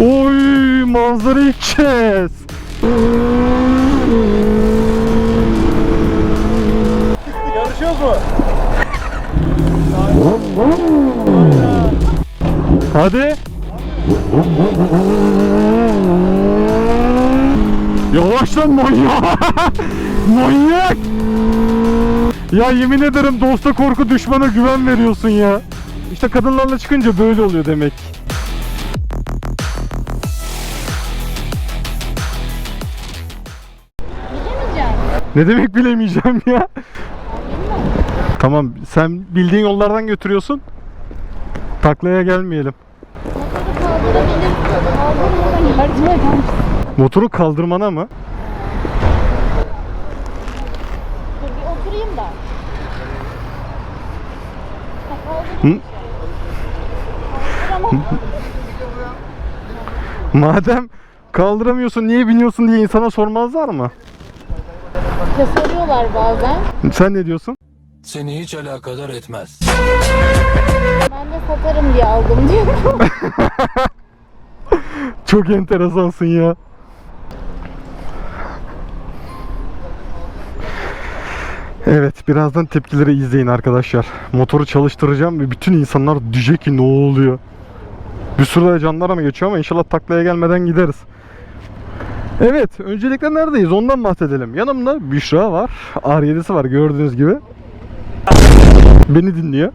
Oy manzarayı kes. Yarışıyoruz mu? Hadi. Yavaş lan manyak. manyak. Ya yemin ederim dosta korku düşmana güven veriyorsun ya. İşte kadınlarla çıkınca böyle oluyor demek. Ne demek bilemeyeceğim ya. Tamam sen bildiğin yollardan götürüyorsun. Taklaya gelmeyelim. Motoru kaldırmana mı? Dur bir oturayım da. Hı? Madem kaldıramıyorsun niye biniyorsun diye insana sormazlar mı? Ya soruyorlar bazen. Sen ne diyorsun? Seni hiç alakadar etmez. Ben de satarım diye aldım diyorum. Çok enteresansın ya. Evet birazdan tepkileri izleyin arkadaşlar. Motoru çalıştıracağım ve bütün insanlar diyecek ki ne oluyor. Bir sürü de canlara mı geçiyor ama inşallah taklaya gelmeden gideriz. Evet öncelikle neredeyiz ondan bahsedelim. Yanımda Büşra var. R7'si var gördüğünüz gibi. Beni dinliyor.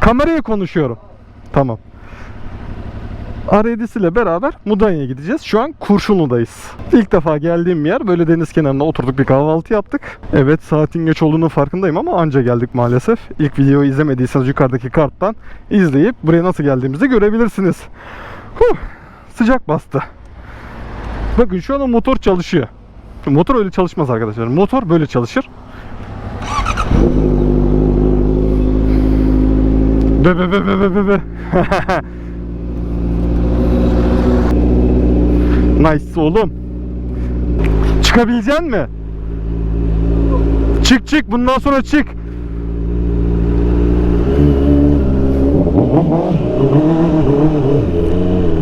Kameraya konuşuyorum. Tamam. R7'si ile beraber Mudanya'ya gideceğiz. Şu an Kurşunlu'dayız. İlk defa geldiğim yer böyle deniz kenarında oturduk bir kahvaltı yaptık. Evet saatin geç olduğunun farkındayım ama anca geldik maalesef. İlk videoyu izlemediyseniz yukarıdaki karttan izleyip buraya nasıl geldiğimizi görebilirsiniz. Huh, sıcak bastı. Bakın şu an o motor çalışıyor. Motor öyle çalışmaz arkadaşlar. Motor böyle çalışır. Be be be be be be. nice oğlum. Çıkabilecek mi? Çık çık bundan sonra çık.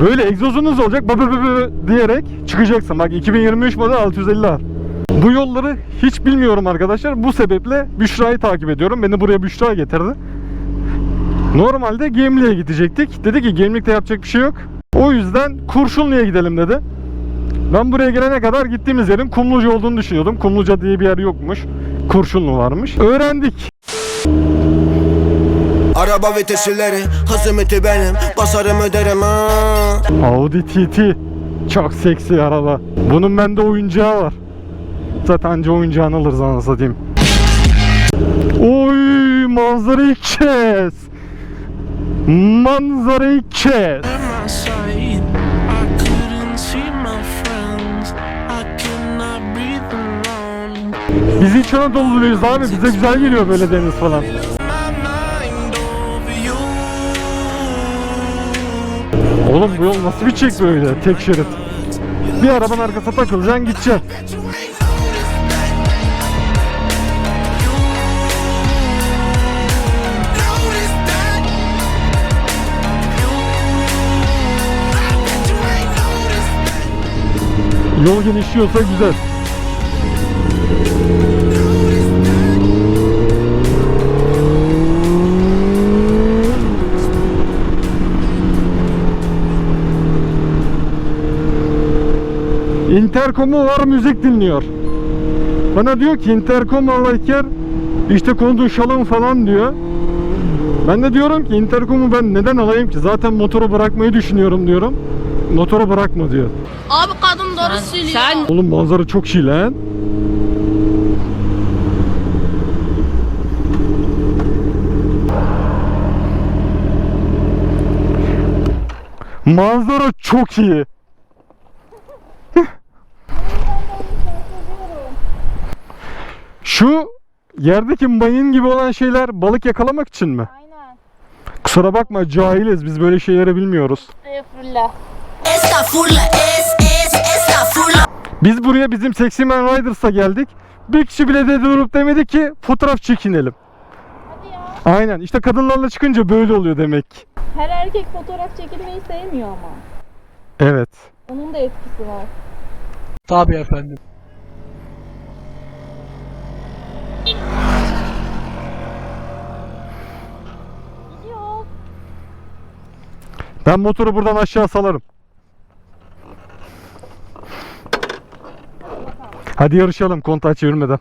Böyle egzozunuz olacak bı bı bı bı diyerek çıkacaksın. Bak 2023 model 650R. Bu yolları hiç bilmiyorum arkadaşlar. Bu sebeple Büşra'yı takip ediyorum. Beni buraya Büşra getirdi. Normalde Gemlik'e gidecektik. Dedi ki Gemlik'te yapacak bir şey yok. O yüzden Kurşunlu'ya gidelim dedi. Ben buraya gelene kadar gittiğimiz yerin Kumluca olduğunu düşünüyordum. Kumluca diye bir yer yokmuş. Kurşunlu varmış. Öğrendik. Araba vitesileri hızımeti benim Basarım öderim ha Audi TT. Çok seksi araba. Bunun bende oyuncağı var. Zaten anca oyuncağını alırız anasını satayım. Oy manzarayı kes. Manzarayı kes. Biz İç Anadolu'luyuz abi. Bize güzel geliyor böyle deniz falan. Oğlum bu yol nasıl bir çek böyle tek şerit? Bir arabanın arkasına takılacaksın gideceksin. Yol genişliyorsa güzel. Interkomu var müzik dinliyor. Bana diyor ki interkom alırken işte konuşalım falan diyor. Ben de diyorum ki interkomu ben neden alayım ki? Zaten motoru bırakmayı düşünüyorum diyorum. Motoru bırakma diyor. Abi kadın doğru söylüyor. Sen Oğlum manzara çok iyi lan. Manzara çok iyi. Şu yerdeki mayın gibi olan şeyler balık yakalamak için mi? Aynen. Kusura bakma cahiliz biz böyle şeyleri bilmiyoruz. Estağfurullah. estağfurullah es es estağfurullah. Biz buraya bizim Sexy Man Riders'a geldik. Bir kişi bile de durup demedi ki fotoğraf çekinelim. Hadi ya. Aynen işte kadınlarla çıkınca böyle oluyor demek. Her erkek fotoğraf çekilmeyi sevmiyor ama. Evet. Onun da etkisi var. Tabii efendim. Yok. Ben motoru buradan aşağı salarım. Hadi yarışalım kontağı çevirmeden.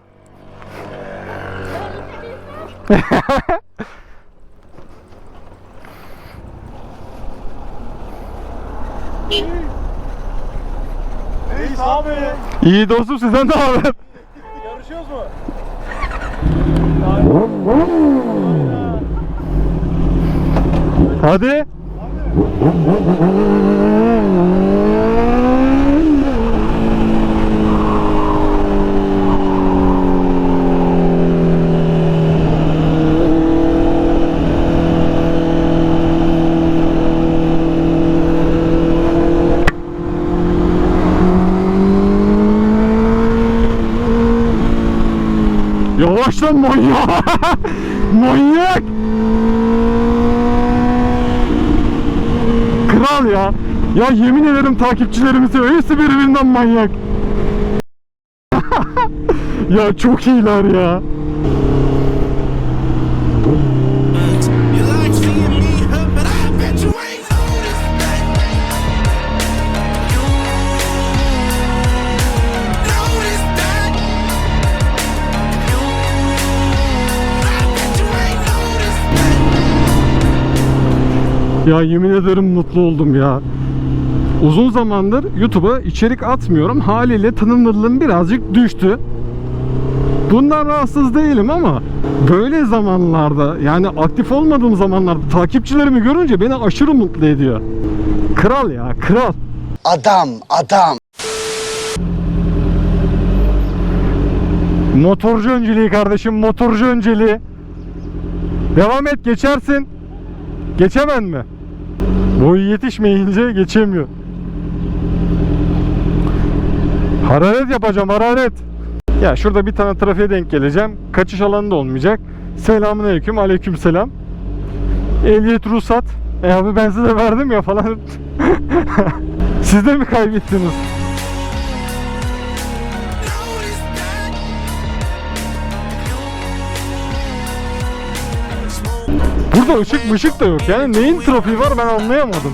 Reis abi. İyi dostum sizden ne haber? Yarışıyoruz mu? Hadi. Yavaş lan manyak. manyak. Kral ya. Ya yemin ederim takipçilerimizi öylesi birbirinden manyak. ya çok iyiler ya. Ya yemin ederim mutlu oldum ya. Uzun zamandır YouTube'a içerik atmıyorum. Haliyle tanınırlığım birazcık düştü. Bundan rahatsız değilim ama böyle zamanlarda yani aktif olmadığım zamanlarda takipçilerimi görünce beni aşırı mutlu ediyor. Kral ya kral. Adam adam Motorcu önceliği kardeşim motorcu önceliği. Devam et geçersin. Geçemen mi? Boyu yetişmeyince geçemiyor. Hararet yapacağım hararet. Ya şurada bir tane trafiğe denk geleceğim. Kaçış alanı da olmayacak. Selamun aleyküm aleyküm selam. Ehliyet ruhsat. E abi ben size verdim ya falan. Siz de mi kaybettiniz? Burada ışık mışık da yok. Yani neyin trafiği var ben anlayamadım.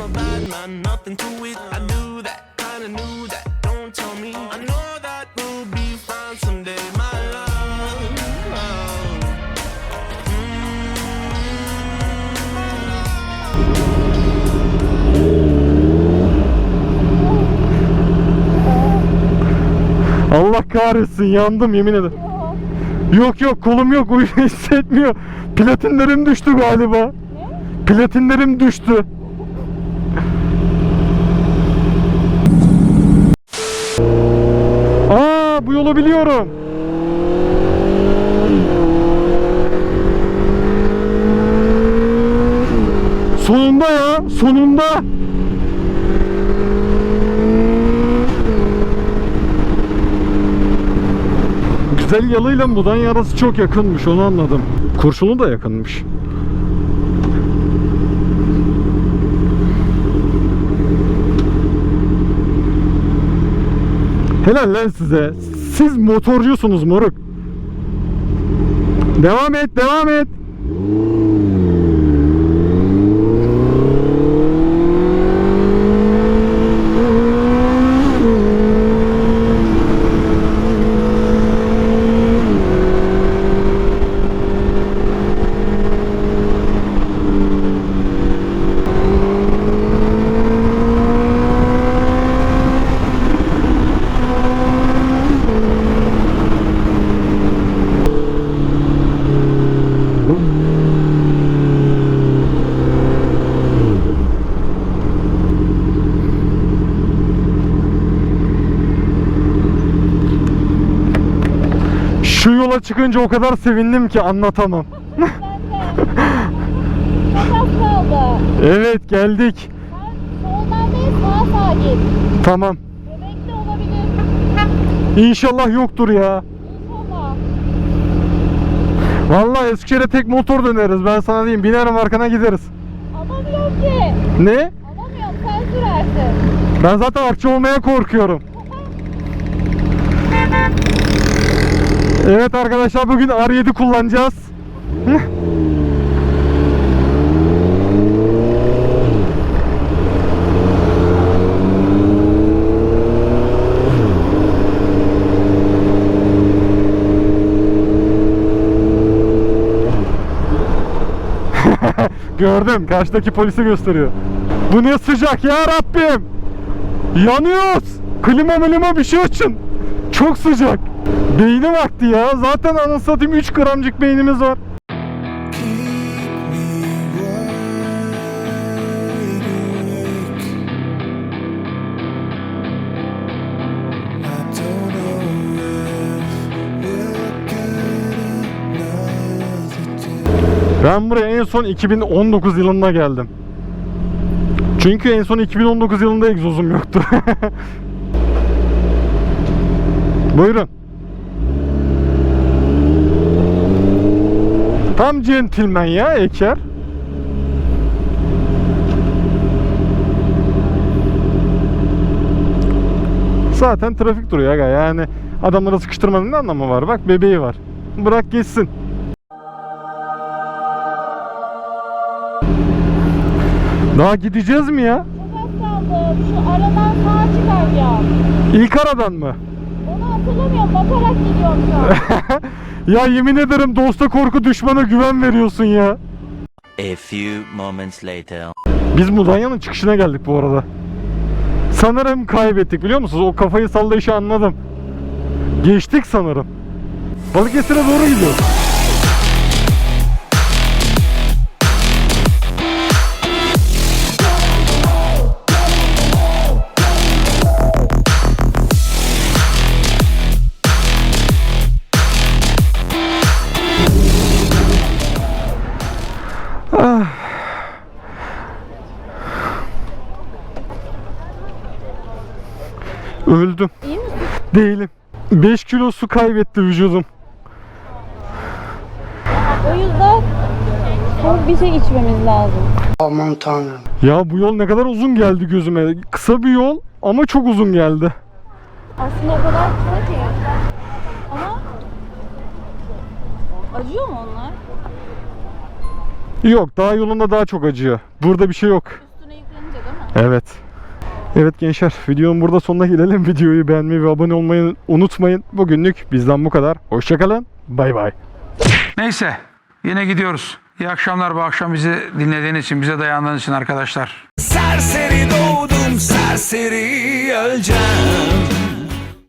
Allah kahretsin yandım yemin ederim. Yok yok kolum yok uyku hissetmiyor. Platinlerim düştü galiba. Platinlerim düştü. Aa bu yolu biliyorum. Sonunda ya sonunda. Güzel yalıyla Mudanya arası çok yakınmış onu anladım. Kurşunu da yakınmış. Helal lan size. Siz motorcusunuz moruk. Devam et, devam et. Şu yola çıkınca o kadar sevindim ki anlatamam. Evet geldik. Tamam. İnşallah yoktur ya. İnşallah. Vallahi Eskişehir'e tek motor döneriz ben sana diyeyim. Binerim arkana gideriz. Alamıyorum ki. Ne? Alamıyorum. Sen sürersin. Ben zaten artçı olmaya korkuyorum. Evet arkadaşlar bugün R7 kullanacağız. Gördüm. Karşıdaki polisi gösteriyor. Bu ne sıcak ya Rabbim. Yanıyoruz. Klima milima bir şey açın. Çok sıcak. Beyni vakti ya. Zaten anasını satayım 3 gramcık beynimiz var. Ben buraya en son 2019 yılında geldim. Çünkü en son 2019 yılında egzozum yoktu. Buyurun. Tam centilmen ya Eker. Zaten trafik duruyor aga yani adamlara sıkıştırmanın ne anlamı var bak bebeği var. Bırak geçsin. Daha gideceğiz mi ya? Çok az kaldı. Şu aradan sağa çıkaracağım. İlk aradan mı? Onu hatırlamıyorum. Bakarak gidiyorum şu an. Ya yemin ederim dosta korku düşmana güven veriyorsun ya. A few moments later. Biz Mudanya'nın çıkışına geldik bu arada. Sanırım kaybettik biliyor musunuz? O kafayı sallayışı anladım. Geçtik sanırım. Balıkesir'e doğru gidiyoruz. Öldüm. İyi misin? Değilim. 5 kilo su kaybetti vücudum. O yüzden soğuk bir şey içmemiz lazım. Ya bu yol ne kadar uzun geldi gözüme. Kısa bir yol ama çok uzun geldi. Aslında o kadar kısa ki. Ama acıyor mu onlar? Yok daha yolunda daha çok acıyor. Burada bir şey yok. Üstüne yüklenince değil mi? Evet. Evet gençler videonun burada sonuna gelelim. Videoyu beğenmeyi ve abone olmayı unutmayın. Bugünlük bizden bu kadar. Hoşçakalın. Bay bay. Neyse yine gidiyoruz. İyi akşamlar bu akşam bizi dinlediğin için, bize dayandığın için arkadaşlar. Serseri doğdum serseri öleceğim